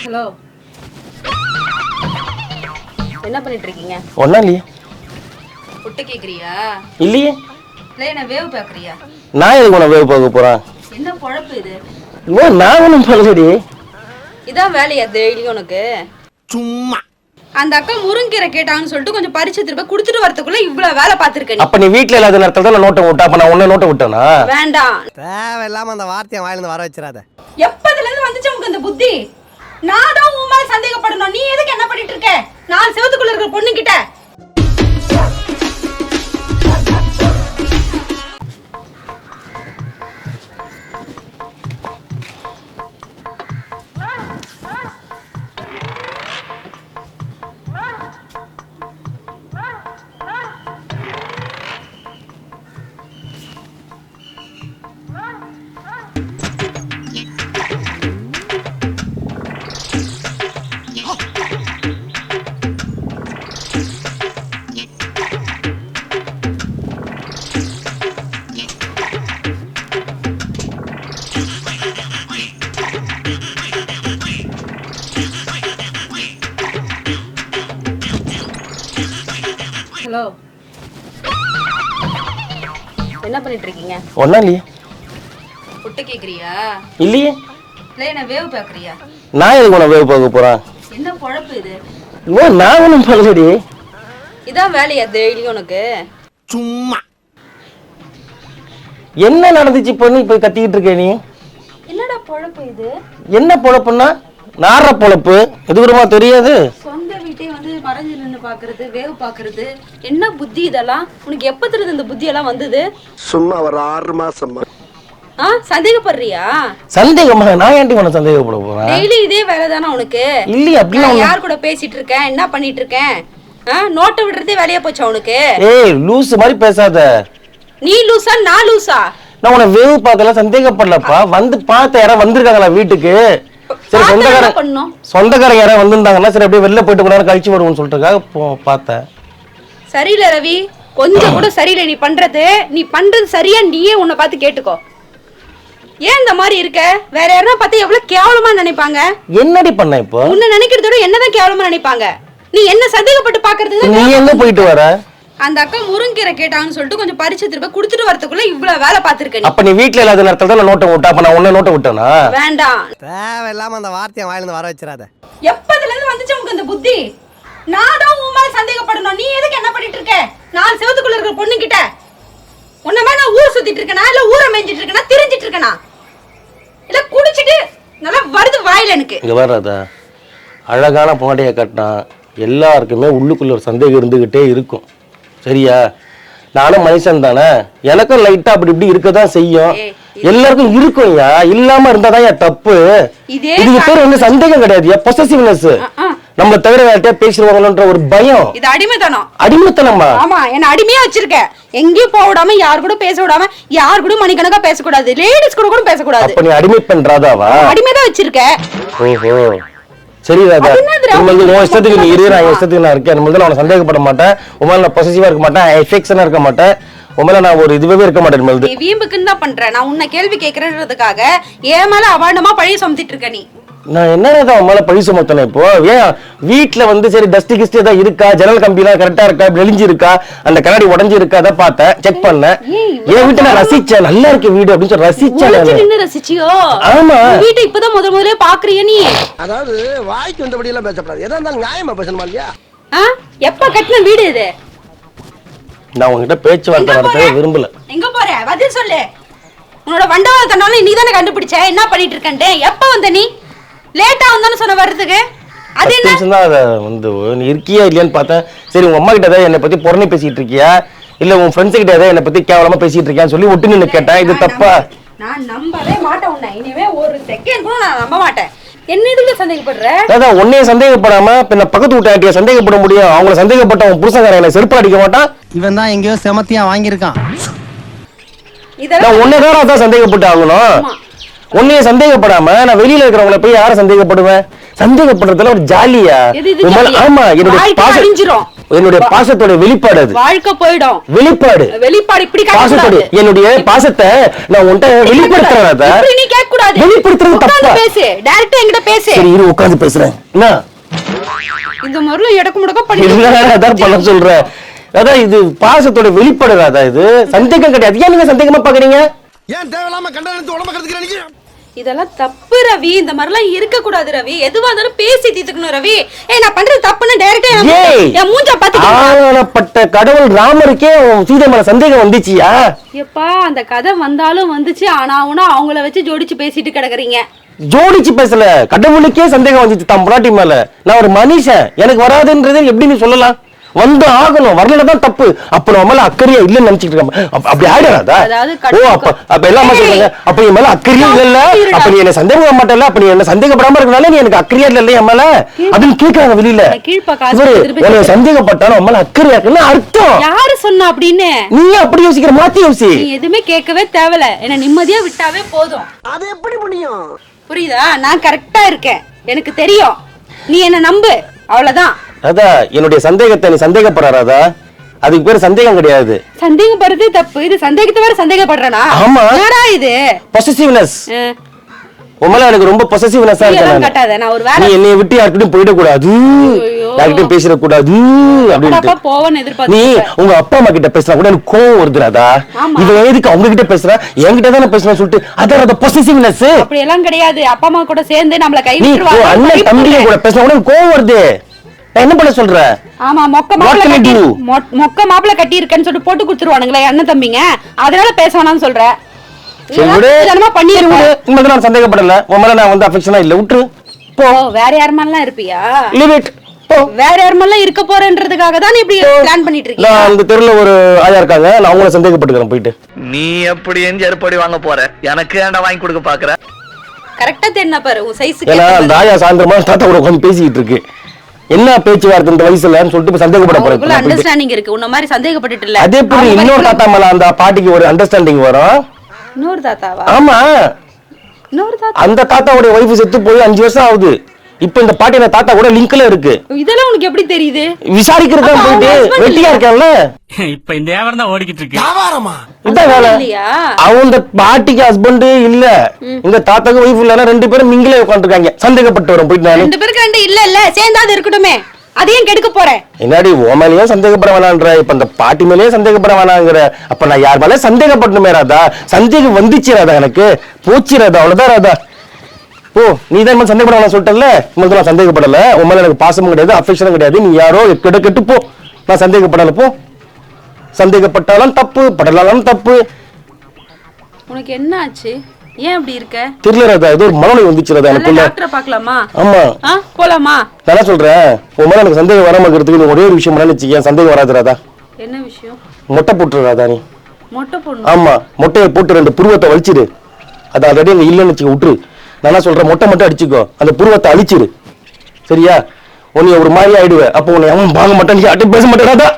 Hello என்ன பண்ணிட்டு இருக்கீங்க ஒன்றும் இல்லையே. புட்டு கேக்குறியா? இல்லையே. இல்லை என்ன வேவு பார்க்குறியா? நான் எதுக்கு உன வேவு பார்க்க போகிறேன் என்ன குழப்பு இது? ஓ நான் ஒன்றும் பண்ணலடி. இதான் வேலையா டெய்லியும் உனக்கு? சும்மா. அந்த அக்கா முருங்கீரை கேட்டாங்கன்னு சொல்லிட்டு கொஞ்சம் பறிச்சு திரும்ப கொடுத்துட்டு வரதுக்குள்ள இவ்வளவு வேலை பார்த்துருக்க நீ. அப்போ நீ வீட்டில் இல்லாத நேரத்தில் தான் நான் நோட்டை விட்டா அப்போ நான் உன்னை நோட்டை விட்டேனா வேண்டாம். தேவையில்லாம அந்த வார்த்தையை வாயிலிருந்து வர வச்சிடாத. எப்பதுல இருந்து வந்துச்சு உனக்கு இந்த புத்தி? நான் தான் உன் மேல சந்தேகப்படணும். நீ எதுக்கு என்ன பண்ணிட்டு இருக்க? நான் செவத்துக்குள்ள இருக்கிற பொண்ணு கிட்ட ஹலோ. என்ன பண்ணிட்டு இருக்கீங்க ஒன்றும் இல்லையே. புட்டு கேக்குறியா? இல்லையே. இல்லை என்ன வேவு பார்க்குறியா? நான் எதுக்கு உன வேவு பார்க்க போகிறேன் என்ன குழப்பு இது? ஓ நான் ஒன்றும் பண்ணலடி. இதான் வேலையா டெய்லியும் உனக்கு? சும்மா. என்ன நடந்துச்சு இப்போ நீ இப்போ கத்திக்கிட்டு இருக்க நீ? என்னடா பொழப்பு இது? என்ன பொழப்புன்னா நார பொழப்பு. எதுக்குறமா தெரியாது? சொந்த வீட்டே வந்து பாக்குறது வேவு பாக்குறது என்ன புத்தி இதெல்லாம்? உனக்கு எப்ப தெரியுது இந்த புத்தி எல்லாம் வந்தது? சும்மா ஒரு ஆறு மாசமா ஆ சந்தேகப்படுறியா? சந்தேகமா? நான் ஏன்டி உன சந்தேகப்பட போறேன்? டெய்லி இதே வேலை தானே உனக்கு? இல்லையே ஒண்ணும் யார் கூட பேசிட்டு இருக்கேன்? என்ன பண்ணிட்டு இருக்கேன்? நோட்டை விடுறதே வேலையா போச்சா உனக்கு? ஏய் லூஸ் மாதிரி பேசாத. நீ லூசா நான் லூசா? நான் உன வேவு பார்க்கல சந்தேகப்படலப்பா. வந்து பார்த்த யாராவது வந்திருக்காங்களா வீட்டுக்கு? சரி பண்ணணும் சொந்தக்காரங்க யாராவது வந்திருந்தாங்கன்னா சரி அப்படியே வெளில போயிட்டு நேரம் கழிச்சு வருவோம்னு சொல்லிட்டுருக்காக பார்த்தேன் சரியில்லை ரவி. கொஞ்சம் கூட சரியில்லை. நீ பண்றது நீ பண்றது சரியா நீயே உன்னை பார்த்து கேட்டுக்கோ. ஏன் இந்த மாதிரி இருக்க? வேற யாரா பார்த்து எவ்வளவு கேவலமா நினைப்பாங்க. என்னடி பண்ண இப்போ? உன்னை நினைக்கிறத விட என்னதான் கேவலமா நினைப்பாங்க. நீ என்ன சந்தேகப்பட்டு பாக்குறது நீ எங்க போயிட்டு வர? அந்த அக்கா முருங்கீரை கேட்டாங்கன்னு சொல்லிட்டு கொஞ்சம் பறிச்சு திரும்ப கொடுத்துட்டு வரதுக்குள்ள இவ்வளவு வேலை பார்த்துருக்க நீ. அப்ப நீ வீட்ல இல்லாத நேரத்துல தான் நான் நோட்டை விட்டா அப்ப நான் உன்னை நோட்டை விட்டேனா? வேண்டாம். தேவையில்லாம அந்த வார்த்தையை வாயிலிருந்து வர வச்சிடாத. எப்பதுல இருந்து வந்துச்சு உனக்கு இந்த புத்தி? நான் தான் உன் மேல சந்தேகப்படணும். நீ எதுக்கு என்ன பண்ணிட்டு இருக்க? நான் செவத்துக்குள்ள இருக்கிற பொண்ணு கிட்ட உன்ன மாதிரி நான் ஊர் சுத்திட்டு இருக்கேனா? இல்ல ஊரை மேய்ஞ்சிட்டு இருக்கேனா? திரிஞ்சிட்டு இருக்கேனா? இல்ல குடிச்சிட்டு நல்லா வருது வாயில எனக்கு. இங்க வர்றத அழகான பாடையை கட்டினா எல்லாருக்குமே உள்ளுக்குள்ள ஒரு சந்தேகம் இருந்துகிட்டே இருக்கும். சரியா? நானும் மனுஷன் தானே? எனக்கும் லைட்டா அப்படி இப்படி இருக்கதான் செய்யும். ஏய், எல்லாருக்கும் இருக்கும்யா இல்லாம இருந்தாதான் என் தப்பு. இதே இதுக்கு பேர் வந்து சந்தேகம் கிடையாது பொசசிவ்னஸ் நம்ம தவிர யார்கிட்டயா பேசிடுவாங்களோன்ற ஒரு பயம். இது அடிமைத்தனம். அடிமைத்தனமா? ஆமா என்ன அடிமையா வச்சிருக்க எங்கேயும் போக விடாம யார் கூட பேச விடாம யார் கூட மணிக்கணக்கா பேசக்கூடாது. லேடிஸ் கூட கூட பேசக்கூடாது. அப்ப நீ அடிமை பண்றாதாவா? அடிமைதான் வச்சிருக்க சரி. ராதா உன் இஷ்டத்துக்கு நீ இரு நான் இஷ்டத்துக்கு நான் இருக்கேன். இனிமேல் நான் சந்தேகப்பட மாட்டேன். உன் மேல நான் பொசசிவா இருக்க மாட்டேன். எஃபெக்ஷனா இருக்க மாட்டேன். உன் மேல நான் ஒரு இதுவே இருக்க மாட்டேன் நீ வீம்புக்குன்னு தான் பண்ற. நான் உன்னை கேள்வி கேட்கறதுக்காக என் மேல அபாண்டமா பழைய சுமத்திட்டு இருக்க நீ. நான் என்ன ராதா உன் மேல பழி சுமத்தணும் இப்போ? ஏன் வீட்ல வந்து சரி டஸ்ட் கிஸ்ட் ஏதாவது இருக்கா? ஜன்னல் கம்பிலாம் கரெக்டா இருக்கா? நெளிஞ்சு இருக்கா அந்த கண்ணாடி உடஞ்சு இருக்கா அதை பார்த்தேன். செக் பண்ணேன். என் வீட்டை நான் ரசிச்சேன். நல்லா இருக்கு வீடு அப்படின்னு சொல்லி ரசிச்சேன் ரசிச்சியோ? ஆமா. வீட்டை இப்பதான் முத முதல்ல பாக்குறிய நீ. அதாவது வாய்க்கு வந்தபடி எல்லாம் பேசப்படாது. எதா இருந்தாலும் நியாயமா பேசணுமா இல்லையா? எப்ப கட்டின வீடு இது? நான் உங்ககிட்ட பேச்சுவார்த்தை போற? விரும்பல. எங்க போற? பதில் சொல்லு. உன்னோட வண்டவாளத்தனால நீ தானே கண்டுபிடிச்ச? என்ன பண்ணிட்டு இருக்கன்ட்டு? எப்ப வந்த நீ? லேட்டா வந்தான்னு சொன்ன வர்றதுக்கு? அது என்ன? தான் அதை வந்து நீ இருக்கியா இல்லையான்னு பார்த்தேன். சரி உங்க அம்மா கிட்ட ஏதாவது என்னை பத்தி புறணி பேசிட்டு இருக்கியா? இல்ல உன் ஃப்ரெண்ட்ஸ் கிட்ட ஏதாவது என்னை பத்தி கேவலமா பேசிட்டு இருக்கியான்னு சொல்லி ஒட்டு நின்னு கேட்டேன் இது தப்பா? நான் நம்பவே மாட்டேன் உன்னை. இனிமே ஒரு செகண்ட் கூட நான் நம்ப மாட்டேன். என்ன இதுல சந்தேகப்படுற? அதான் உன்னைய சந்தேகப்படாம பின்ன பக்கத்து வீட்டு ஆட்டிய சந்தேகப்பட முடியும். அவங்கள சந்தேகப்பட்ட உன் புருஷங்காரன் என்னை செருப்பு அடிக்க மாட்டான். இவன் தான் எங்கேயோ செமத்தியா வாங்கியிருக்கான். இதெல்லாம் நான் உன்னை தான் சந்தேகப்பட்டு ஆகணும். உன்னைய சந்தேகப்படாம நான் வெளியில இருக்கிறவங்கள போய் யாரை சந்தேகப்படுவேன்? சந்தேகப்படுறதுல ஒரு ஜாலியா? ஆமா என்னுடைய. என்னுடைய பாசத்தோட வெளிப்பாடு அது. வாழ்க்கை போயிடும். வெளிப்பாடு. வெளிப்பாடு இப்படி பாசத்தோட என்னுடைய பாசத்தை நான் உன்கிட்ட வெளிப்படுத்துறேன் நீ கேட்க கூடாது வெளிப்படுத்துறது தப்பா? பேசு. டைரக்டா என்கிட்ட பேசு. சரி இரு உட்கார்ந்து பேசுறேன். என்ன? இந்த மாதிரில எடக்கு முடக்க பண்ணி அதான் பண்ண சொல்றேன்? அதான் இது பாசத்தோட வெளிப்பாடு ராதா இது சந்தேகம் கிடையாது. ஏன் நீங்க சந்தேகமா பாக்குறீங்க? ஏன் தேவையில்லாம கண்டனத்து உடம்ப கருத்துக்கிறீங்க இதெல்லாம் தப்பு ரவி. இந்த மாதிரிலாம் இருக்க கூடாது ரவி. எதுவா இருந்தாலும் பேசி தீர்த்துக்கணும் ரவி. ஏய் நான் பண்றது தப்புன்னு டைரக்டா என் மூஞ்ச பாத்து ஆவணப்பட்ட கடவுள் ராமருக்கே சீதை மேல சந்தேகம் வந்துச்சியா? எப்பா அந்த கதை வந்தாலும் வந்துச்சு. ஆனா அவனா அவங்கள வச்சு ஜோடிச்சு பேசிட்டு கிடக்குறீங்க. ஜோடிச்சு பேசல. கடவுளுக்கே சந்தேகம் வந்துச்சு தம் பொண்டாட்டி மேல. நான் ஒரு மனுஷன். எனக்கு வராதுன்றது எப்படி நீ சொல்லலாம்? வந்து ஆகணும் வரல தான் தப்பு. அப்ப நம்ம மேல அக்கறையா இல்லன்னு நினைச்சிட்டு இருக்காம அப்ப- அப்படி ஆயிடாதா ஓ அப்ப அப்ப எல்லாமே. சொல்றாங்க அப்ப என் மேல அக்கறையா இல்ல. அப்ப நீ என்ன சந்தேகம் மாட்டல அப்ப நீ என்ன சந்தேகப்படாம இருக்கனால நீ எனக்கு அக்கறையா இல்ல என் மேல? அப்படின்னு கேக்குறாங்க வெளியில. உன்னை சந்தேகப்பட்டாலும் உன் மேல அக்கறையா இருக்குன்னு அர்த்தம். யாரு சொன்னா அப்படின்னு? நீ அப்படி யோசிக்கிற? மாத்தி யோசி. நீ எதுவுமே கேட்கவே தேவையில்ல. என்ன நிம்மதியா விட்டாவே போதும். அது எப்படி முடியும்? புரியுதா? நான் கரெக்டா இருக்கேன். எனக்கு தெரியும். நீ என்ன நம்பு. அவ்வளவுதான். அதான் என்னுடைய சந்தேகத்தை நீ சந்தேகப்படுறாதா அதுக்கு பேர் சந்தேகம் கிடையாது. சந்தேகப்படுறது தப்பு. இது சந்தேகத்தை வேற சந்தேகப்படுறனா? ஆமா. என்னடா இது? பொசசிவ்னஸ் உன் எனக்கு ரொம்ப பொசசிவ்னஸா நீ இருக்கேன் கட்டாத. நான் ஒரு நீ வேலை என்னைய விட்டு யார்கிட்டயும் போயிடக்கூடாது ஐயோ. யார்கிட்டயும் பேசிடக்கூடாது. அப்பா அப்படின்ட்டு போவன்னு நீ எதிர்பார்த்து உங்க அப்பா அம்மா கிட்ட பேசினா கூட எனக்கு கோவம் ஆமா. இவன் எதுக்கு அவங்க கிட்ட பேசுற? என்கிட்ட தானே பேசுறேன் சொல்லிட்டு. அதான் அந்த பொசசிவ்னஸ் அப்படி எல்லாம் கிடையாது. அப்பா அம்மா கூட சேர்ந்து நம்மள கை நீ விட்டுருவாங்க. அண்ணன் விட்டுரு. கூட பேசினா கூட கோவம் வருது. என்ன பண்ண சொல்றேன் ஆமா மொக்க What மாப்பிள can I கட்டி மொக்க மாப்பிள கட்டி இருக்கேன்னு சொல்லிட்டு போட்டு கொடுத்துருவானுங்களே அண்ணன் தம்பிங்க. அதனால பேச வேணாம்னு சொல்ற. நான் சந்தேகப்படல. உன் மேல நான் வந்து அஃபெக்ஷனா இல்ல. விட்டுரு. போ. வேற யாருமெல்லாம் இருப்பியா? லீவ் இட் போ. வேற யாருமெல்லாம் இருக்க போறேன்றதுக்காக தான் இப்படி பிளான் பண்ணிட்டு இருக்கீங்க நான் அந்த தெருல ஒரு ஆயா இருக்காங்க. நான் அவங்கள சந்தேகப்பட்டுக்கிறேன் போயிட்டு. நீ எப்படி எந்த செருப்படி வாங்க போற? எனக்கு ஏன்டா வாங்கி கொடுக்க பாக்குற? கரெக்டா தெரிஞ்ச பாரு உன் சைஸுக்கு ஏன்னா அந்த ஆயா சாயந்தரமா தாத்தா கூட உட்காந்து பேசிக்கிட்டு இருக்கு. என்ன பேச்சுவார்த்தை இந்த வயசுலன்னு சொல்லிட்டு சந்தேகப்பட போறேன். அண்டர்ஸ்டாண்டிங் இருக்கு. உன்ன மாதிரி சந்தேகப்பட்டுட்டு இல்ல அதே அவங்க இன்னொரு தாத்தா மேல அந்த பாட்டிக்கு ஒரு அண்டர்ஸ்டாண்டிங் வரும். இன்னொரு தாத்தாவா? ஆமா. இன்னொரு தாத்தா. அந்த தாத்தாவுடைய ஒய்ஃப் செத்து போய் அஞ்சு வருஷம் ஆகுது. இப்ப இந்த பாட்டி அந்த தாத்தா கூட லிங்க்ல இருக்கு. இதெல்லாம் உனக்கு எப்படி தெரியுது? விசாரிக்கிறதா அவங்க போயிட்டு வெட்டியா? இருக்கான்ல இப்ப இந்த வியாபாரம் தான் ஓடிக்கிட்டு இருக்கு. வியாபாரமா? இதான் வேலை. இந்த பாட்டிக்கு ஹஸ்பண்ட் இல்ல. இந்த தாத்தாக்கு ஒய்ஃப் இல்லன்னா ரெண்டு பேரும் மிங்கிலே உட்காந்துருக்காங்க சந்தேகப்பட்டு வரும் போயிட்டு நானு. ரெண்டு பேருக்கு ரெண்டு இல்ல இல்ல சேர்ந்தாது இருக்கட்டுமே. அதையும் கெடுக்க போறேன். என்னடி உன் மேலயும் சந்தேகப்பட வேணான்ற இப்ப இந்த பாட்டி மேலயும் சந்தேகப்பட வேணாங்கிற அப்ப நான் யார் மேல சந்தேகப்படணுமே ராதா. சந்தேகம் வந்துச்சு ராதா எனக்கு. போச்சு ராதா. அவ்வளவுதான் ராதா. ஓ நீ தான் இனிமேல் சந்தேகப்பட சொல்லிட்டல உங்களுக்கு நான் சந்தேகப்படல. உன் மேல எனக்கு பாசமும் கிடையாது அஃபெக்ஷனும் கிடையாது. நீ யாரோ கெட்டு கெட்டு போ. நான் சந்தேகப்படல போ. சந்தேகப்பட்டாலும் தப்பு படலாலும் தப்பு. உனக்கு என்ன ஆச்சு? ஏன் அப்படி இருக்க? தெரியல ராதா ஏதோ ஒரு மனநோய் வந்துச்சு ராதா நல்ல எனக்குள்ள டாக்டரை பார்க்கலாமா? ஆமா. ஆ போலாமா? நான் என்ன சொல்றேன்? உன் மேல எனக்கு சந்தேகம் வராம இருக்கிறதுக்கு ஒரே ஒரு விஷயம் பண்ணு வச்சுக்கேன் சந்தேகம் வராது ராதா. என்ன விஷயம்? மொட்டை போட்டுரு ராதா நீ. மொட்டை போடணும். ஆமா மொட்டையை போட்டு ரெண்டு புருவத்தை வலிச்சிரு. அது ஆல்ரெடி அங்க இல்லைன்னு வச்சுக்க விட்டுரு நான் என்ன சொல்றேன் மொட்டை மட்டும் அடிச்சுக்கோ. அந்த புருவத்தை அழிச்சிரு. சரியா? உன்னை ஒரு மாதிரி ஆயிடுவேன். அப்போ உன்னை அவன் வாங்க மாட்டேன். நீ அட்டை பேச மாட்டேன். ராதா